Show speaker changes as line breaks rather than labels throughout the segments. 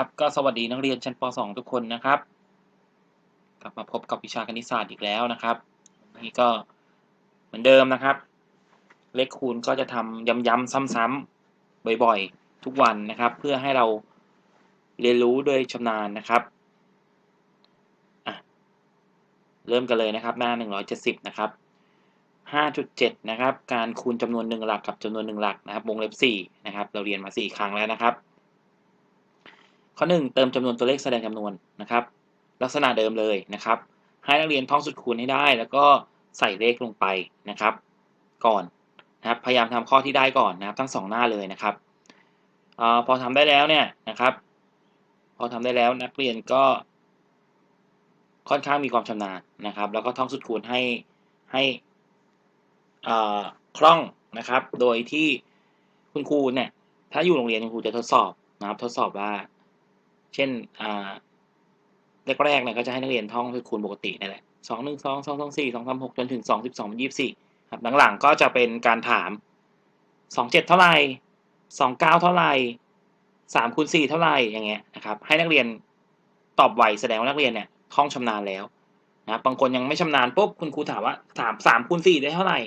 ครับก็สวัสดีนักเรียนชั้นป .2 ทุกคนนะครับ กลับมาพบกับวิชาคณิตศาสตร์อีกแล้วนะครับนนี้ก็เหมือนเดิมนะครับ เลขคูณก็จะทำย้ำๆซ้ำๆบ่อยๆ ทุกวันนะครับ เพื่อให้เราเรียนรู้โดยชำนาญนะครับเริ่มกันเลยนะครับ หน้า 170 นะครับ 5.7 นะครับ การคูณจำนวนหนึ่งหลักกับจำนวนหนึ่งหลักนะครับ วงเล็บ 4 นะครับ เราเรียนมา 4 ครั้งแล้วนะครับ ข้อ 1 เติมจำนวนตัวเลขแสดงจำนวนนะครับ ลักษณะเดิมเลยนะครับ ให้นักเรียนท่องสุดคูณให้ได้ แล้วก็ใส่เลขลงไปนะครับ ก่อนนะครับพยายามทำข้อที่ได้ก่อนนะครับ ทั้งสองหน้าเลยนะครับอพอทำได้แล้วเนี่ยนะครับ พอทำได้แล้วนักเรียนก็ ค่อนข้างมีความชำนาญนะครับ แล้วก็ท่องสุดคูณให้ให้คล่องนะครับ โดยที่คุณครูเนี่ยถ้าอยู่โรงเรียนคุณครูจะทดสอบนะครับ ทดสอบว่า เช่นแรกๆเนี่ยก็จะให้นักเรียนท่องสุดคูณปกตินั่นแหละสองหนึ่งสองสองสองสี่สองสามหกจนถึงสองสิบสองยี่สิบสี่ครับหลังๆก็จะเป็นการถามสองเจ็ดเท่าไหร่สองเก้าเท่าไหร่สามคูณสี่เท่าไหร่อย่างเงี้ยนะครับให้นักเรียนตอบไวแสดงว่านักเรียนเนี่ยท่องชำนาญแล้วนะครับบางคนยังไม่ชำนาญปุ๊บคุณครูถามว่าถามสามคูณสี่ได้เท่าไหร่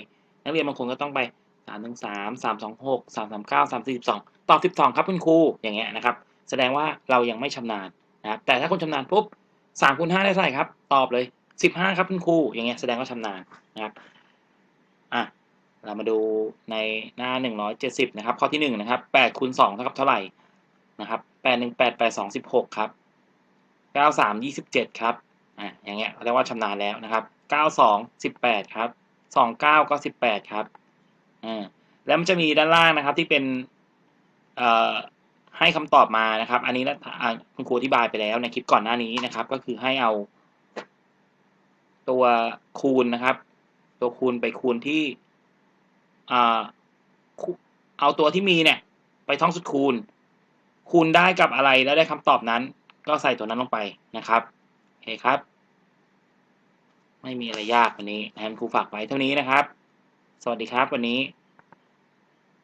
นักเรียนบางคนก็ต้องไปสามหนึ่งสามสามสองหกสามสามเก้าสามสี่สิบสองตอบสิบสองครับคุณครูอย่างเงี้ยนะครับ แสดงว่าเรายังไม่ชำนาญนะครับแต่ถ้าคนชำนาญปุ๊บสามคูณห้าได้เท่าไหร่ครับ ตอบเลยสิบห้าครับคุณครูอย่างเงี้ยแสดงว่าชำนาญนะครับอะเรามาดูในหน้าหนึ่งร้อยเจ็ดสิบนะครับข้อที่หนึ่งนะครับแปดคูณสองเท่ากับเท่าไหร่นะครับแปดหนึ่งแปดแปดสองสิบหกครับเก้าสามยี่สิบเจ็ดครับอะอย่างเงี้ยเรียกว่าชำนาญแล้วนะครับเก้าสองสิบแปดครับสองเก้าก็สิบแปดครับอ่าแล้วมันจะมีด้านล่างนะครับที่เป็นเอ่อ ให้คำตอบมานะครับ อันนี้คุณครูอธิบายไปแล้วในคลิปก่อนหน้านี้นะครับ ก็คือให้เอาตัวคูณนะครับ ตัวคูณไปคูณที่เอาตัวที่มีเนี่ย ไปท่องสุดคูณ คูณได้กับอะไรแล้วได้คำตอบนั้น ก็ใส่ตัวนั้นลงไปนะครับโอเคครับ ไม่มีอะไรยากวันนี้แอมครูฝากไว้เท่านี้นะครับ สวัสดีครับวันนี้